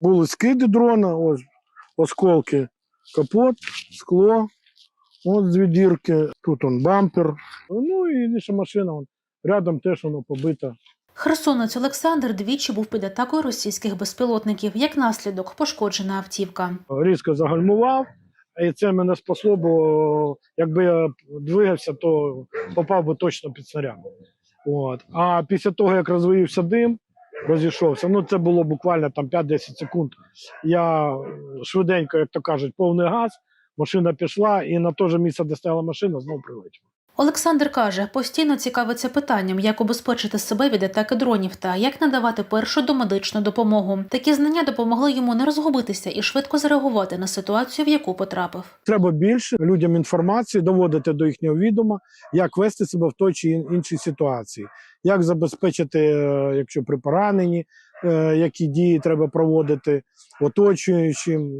Були скиди дрона, ось осколки, капот, скло, от дві дірки, тут он бампер. Ну і інша машина, он, рядом теж воно побита. Херсонець Олександр двічі був під атакою російських безпілотників. Як наслідок пошкоджена автівка. Різко загальмував, і це мене спасло, бо якби я двигався, то попав би точно під снаряд. От. А після того, як розвиївся дим, розійшовся, ну це було буквально там 5-10 секунд. Я швиденько, як то кажуть, повний газ, машина пішла, і на те же місце, де стояла машина, знову прилетіла. Олександр каже, постійно цікавиться питанням, як убезпечити себе від атаки дронів та як надавати першу домедичну допомогу. Такі знання допомогли йому не розгубитися і швидко зреагувати на ситуацію, в яку потрапив. Треба більше людям інформації, доводити до їхнього відома, як вести себе в той чи ін- іншій ситуації, як забезпечити, е, якщо при пораненні, е, які дії треба проводити оточуючим.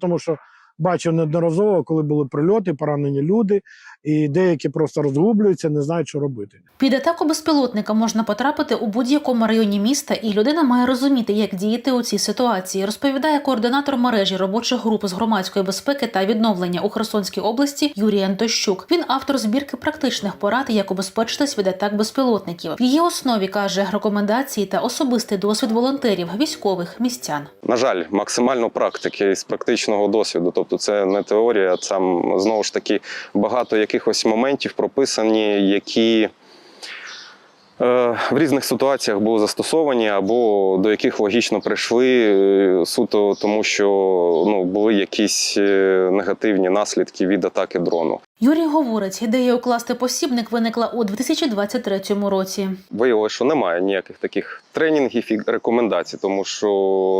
Тому що бачив неодноразово, коли були прильоти, поранені люди, і деякі просто розгублюються, не знають, що робити. Під атаку безпілотника можна потрапити у будь-якому районі міста, і людина має розуміти, як діяти у цій ситуації. Розповідає координатор мережі робочих груп з громадської безпеки та відновлення у Херсонській області Юрій Антощук. Він автор збірки практичних порад, як убезпечитись від атак безпілотників. В її основі каже рекомендації та особистий досвід волонтерів, військових містян. На жаль, максимально практики з практичного досвіду. Тобто, це не теорія, там знову ж таки багато якихось моментів прописані, які в різних ситуаціях були застосовані, або до яких логічно прийшли е, суто тому, що ну, були якісь е, негативні наслідки від атаки дрону. Юрій говорить, ідея укласти посібник виникла у 2023 році. Виявилося, що немає ніяких таких тренінгів і рекомендацій, тому що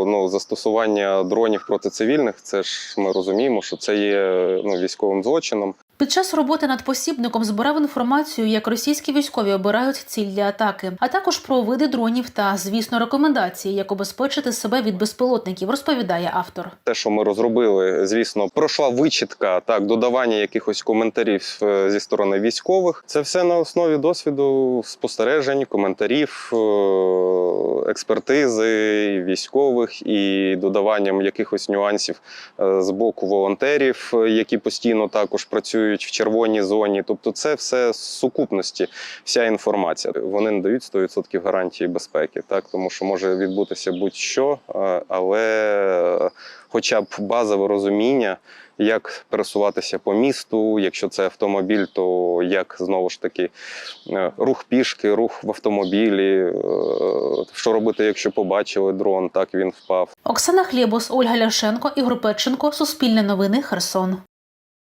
ну, застосування дронів проти цивільних, це ж ми розуміємо, що це є ну, військовим злочином. Під час роботи над посібником збирав інформацію, як російські військові обирають ціль для атаки, а також про види дронів та, звісно, рекомендації, як убезпечити себе від безпілотників, розповідає автор. Те, що ми розробили, звісно, пройшла вичітка, так, додавання якихось коментарів е, зі сторони військових. Це все на основі досвіду спостережень, коментарів, е, експертизи військових і додаванням якихось нюансів е, з боку волонтерів, які постійно також працюють в червоній зоні. Тобто, це все з сукупності, вся інформація. Вони не дають 100% гарантії безпеки, так тому що може відбутися будь-що, але хоча б базове розуміння. Як пересуватися по місту, якщо це автомобіль, то як знову ж таки е, рух пішки, рух в автомобілі, е, що робити, якщо побачили дрон, так він впав. Оксана Хлєбус, Ольга Ляшенко, Ігор Петченко, Суспільне новини, Херсон.